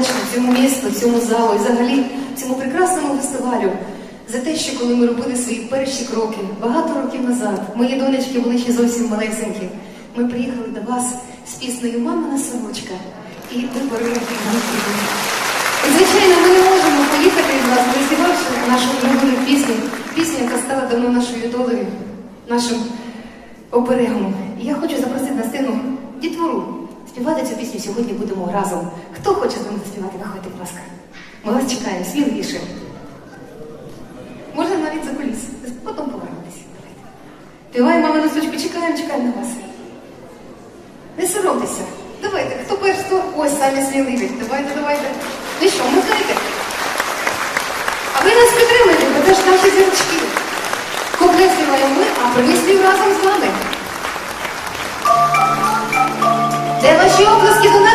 вдячна цьому місту, цьому залу і взагалі цьому прекрасному фестивалю за те, що коли ми робили свої перші кроки багато років назад, мої донечки були ще зовсім малесенькі. Ми приїхали до вас з піснею Мамина сорочка і ви порили І, звичайно, ми не можемо поїхати від вас, не співавши нашу улюблену пісню, пісню, яка стала давно нашою долею, нашим оберегом. І я хочу запросити на сцену дітвору. Співати цю пісню сьогодні будемо разом. Хто хоче з нами заспівати, виходьте, будь ласка. Ми вас чекаємо, сміливіше. Можна навіть за куліс. Потім повернутися. Давайте. Співаємо мами носочку, чекаємо, чекаємо на вас. Не соромтеся. Давайте, хто перш, хто ось самі сміливі. Давайте, давайте. Ну що, мукайте. А ви нас підтримуєте, бо це ж наші зірочки. Куплет співаємо ми, а спів разом з вами. Де ваші оплески до нас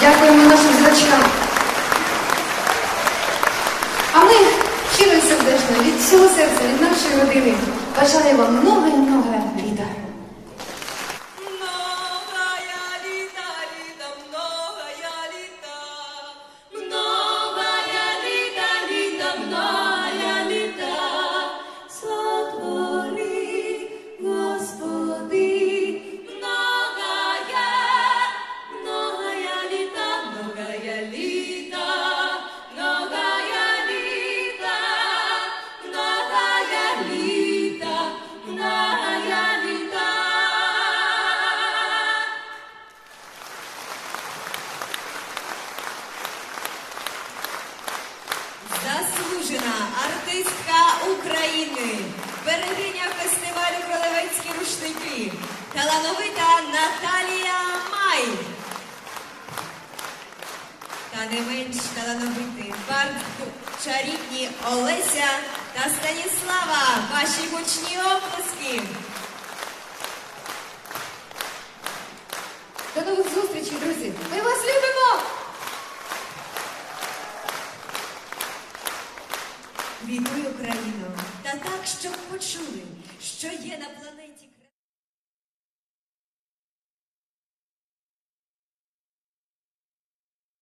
Дякуємо нашим зрачкам. А ми щиро і сердечно від всього серця, від нашої родини бажаємо много-много літа. Заслужена артистка України, берегиня фестивалю Кролевецькі рушники, талановита Наталія Май. Та не менш талановиті bardzo чарівні Олеся та Станіслава. Ваші гучні оплески. До нових зустрічей, друзі! Ми вас любимо! Вітую Україну! Та так, щоб почули, що є на планеті.